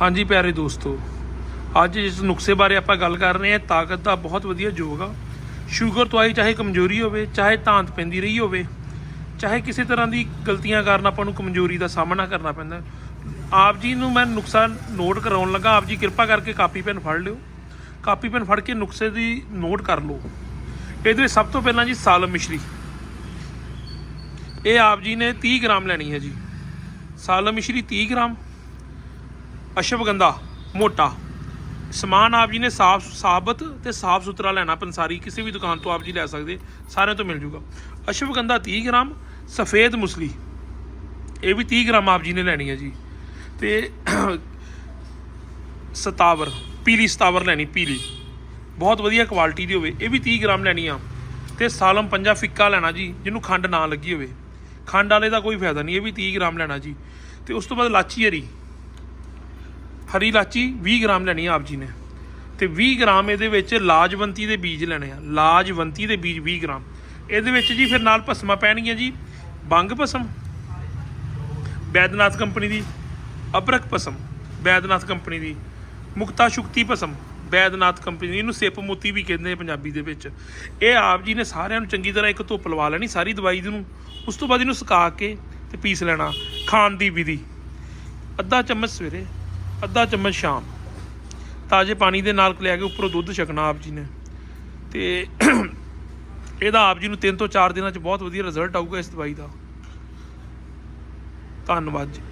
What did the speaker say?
ਹਾਂਜੀ ਪਿਆਰੇ ਦੋਸਤੋ, ਅੱਜ ਜਿਸ ਨੁਕਸੇ ਬਾਰੇ ਆਪਾਂ ਗੱਲ ਕਰ ਰਹੇ ਹਾਂ ਤਾਕਤ ਦਾ ਬਹੁਤ ਵਧੀਆ ਯੋਗ ਆ। ਸ਼ੂਗਰ ਤੋਂ ਆਈ ਚਾਹੇ ਕਮਜ਼ੋਰੀ ਹੋਵੇ, ਚਾਹੇ ਧਾਂਤ ਪੈਂਦੀ ਰਹੀ ਹੋਵੇ, ਚਾਹੇ ਕਿਸੇ ਤਰ੍ਹਾਂ ਦੀ ਗਲਤੀਆਂ ਕਾਰਨ ਆਪਾਂ ਨੂੰ ਕਮਜ਼ੋਰੀ ਦਾ ਸਾਹਮਣਾ ਕਰਨਾ ਪੈਂਦਾ। ਆਪ ਜੀ ਨੂੰ ਮੈਂ ਨੁਕਸਾ ਨੋਟ ਕਰਾਉਣ ਲੱਗਾ, ਆਪ ਜੀ ਕਿਰਪਾ ਕਰਕੇ ਕਾਪੀ ਪੈਨ ਫੜ ਲਿਓ। ਕਾਪੀ ਪੈਨ ਫੜ ਕੇ ਨੁਕਸੇ ਦੀ ਨੋਟ ਕਰ ਲਓ। ਇਹਦੇ ਵਿੱਚ ਸਭ ਤੋਂ ਪਹਿਲਾਂ ਜੀ ਸਾਲਮ ਮਿਸ਼ਰੀ। ਇਹ ਆਪ ਜੀ ਨੇ 30 ਗ੍ਰਾਮ ਲੈਣੀ ਹੈ ਜੀ। ਸਾਲਮ ਮਿਸ਼ਰੀ 30 ਗ੍ਰਾਮ। ਅਸ਼ਵਗੰਧਾ ਮੋਟਾ। ਸਮਾਨ ਆਪ ਜੀ ਨੇ ਸਾਫ਼ ਸਾਬਤ ਤੇ ਸਾਫ਼ ਸੁਥਰਾ ਲੈਣਾ, ਪੰਸਾਰੀ। ਕਿਸੇ ਵੀ ਦੁਕਾਨ ਤੋਂ ਆਪ ਜੀ ਲੈ ਸਕਦੇ, ਸਾਰਿਆਂ ਤੋਂ ਮਿਲ ਜੂਗਾ। ਅਸ਼ਵਗੰਧਾ 30 ਗ੍ਰਾਮ, ਸਫੇਦ ਮੁਸਲੀ। ਇਹ ਵੀ 30 ਗ੍ਰਾਮ ਆਪ ਜੀ ਨੇ ਲੈਣੀ ਹੈ ਜੀ। ਤੇ ਸਤਾਵਰ, ਪੀਲੀ ਸਤਾਵਰ ਲੈਣੀ, ਪੀਲੀ। ਬਹੁਤ ਵਧੀਆ ਕੁਆਲਿਟੀ ਦੀ ਹੋਵੇ, ਇਹ ਵੀ 30 ਗ੍ਰਾਮ ਲੈਣੀ ਆ। ਤੇ ਸਾਲਮ ਪੰਜਾ ਫਿੱਕਾ ਲੈਣਾ ਜੀ, ਜਿਹਨੂੰ ਖੰਡ ਨਾ ਲੱਗੀ ਹੋਵੇ। ਖੰਡ ਵਾਲੇ ਦਾ ਕੋਈ ਫਾਇਦਾ ਨਹੀਂ, ਇਹ ਵੀ 30 ਗ੍ਰਾਮ ਲੈਣਾ ਜੀ। ਤੇ ਉਸ ਤੋਂ ਬਾਅਦ ਲਾਚੀ ਹਰੀ। ਹਰੀ ਇਲਾਚੀ 20 ਗ੍ਰਾਮ ਲੈਣੀ ਆ ਆਪ ਜੀ ਨੇ। ਤੇ 20 ਗ੍ਰਾਮ ਇਹਦੇ ਵਿੱਚ ਲਾਜਵੰਤੀ ਦੇ ਬੀਜ ਲੈਣੇ ਆ। ਲਾਜਵੰਤੀ ਦੇ ਬੀਜ 20 ਗ੍ਰਾਮ। ਇਹਦੇ ਵਿੱਚ ਜੀ ਫਿਰ ਨਾਲ ਭਸਮਾਂ ਪੈਣਗੀਆਂ ਜੀ। ਬੰਗ ਭਸਮ, ਬੈਦਨਾਥ ਕੰਪਨੀ ਦੀ ਅਬਰਕ ਭਸਮ, ਬੈਦਨਾਥ ਕੰਪਨੀ ਦੀ, ਮੁਕਤਾ ਸ਼ੁਕਤੀ ਭਸਮ, ਬੈਦਨਾਥ ਕੰਪਨੀ ਦੀ। ਇਹਨੂੰ ਸਿਪ ਮੋਤੀ ਵੀ ਕਹਿੰਦੇ ਪੰਜਾਬੀ ਦੇ ਵਿੱਚ। ਇਹ ਆਪ ਜੀ ਨੇ ਸਾਰਿਆਂ ਨੂੰ ਚੰਗੀ ਤਰ੍ਹਾਂ ਇੱਕ ਧੁੱਪ ਲਵਾ ਲੈਣੀ ਸਾਰੀ ਦਵਾਈ ਨੂੰ। ਉਸ ਤੋਂ ਬਾਅਦ ਇਹਨੂੰ ਸੁਕਾ ਕੇ ਤੇ ਪੀਸ ਲੈਣਾ। ਖਾਣ ਦੀ ਵਿਧੀ। ਅੱਧਾ ਚਮਚ ਸਵੇਰੇ ਅੱਧਾ ਚਮਚ ਸ਼ਾਮ। ਤਾਜ਼ੇ ਪਾਣੀ ਦੇ ਨਾਲ ਲਿਆ ਕੇ ਉੱਪਰੋਂ ਦੁੱਧ ਛਕਣਾ ਆਪ ਜੀ ਨੇ। ਤੇ ਇਹਦਾ ਆਪ ਜੀ ਨੂੰ 3 ਤੋਂ 4 ਦਿਨਾਂ ਚ ਬਹੁਤ ਵਧੀਆ ਰਿਜ਼ਲਟ ਆਊਗਾ ਇਸ ਦਵਾਈ ਦਾ। ਧੰਨਵਾਦ ਜੀ।